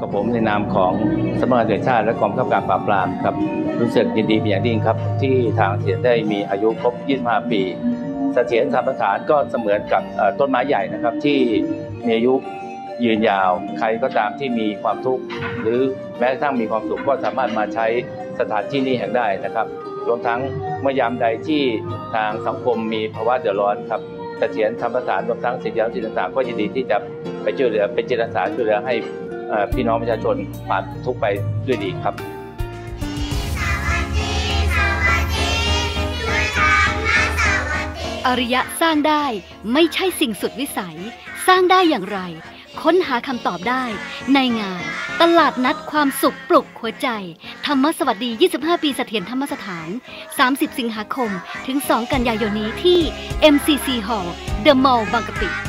กับผมในนามของสำนักงานตรวจชาติและกองบังคับการปราบปรามครับ รู้สึกยินดีเป็นอย่างยิ่งครับ ที่ทางเสียนได้มีอายุครบ 25 ปีเสถียรธรรมสถานก็เสมือนกับต้นไม้ใหญ่นะครับ ที่มีอายุยืนยาว ใครก็ตามที่มีความทุกข์หรือแม้กระทั่งมีความสุขก็สามารถมาใช้สถานที่นี้แห่งได้นะครับรวมทั้งเมื่อยามใดที่ทางสังคมมีภาวะเดือดร้อนครับเสถียรธรรมสถานรวมทั้งสิทธิสิ่งต่างๆก็ยินดีที่จะไปช่วยเหลือเป็นจิตอาสาช่วยเหลือให้ พี่น้องประชาชนผ่านทุกข์ไปด้วยดีครับอริยะสร้างได้ไม่ใช่สิ่งสุดวิสัย สร้างได้อย่างไร ค้นหาคำตอบได้ในงาน ตลาดนัดความสุขปลุกหัวใจ ธรรมสวัสดี 25 ปีเสถียรธรรมสถาน 30 สิงหาคม ถึง 2 กันยายนนี้ที่ MCC Hall The Mall บางกะปิ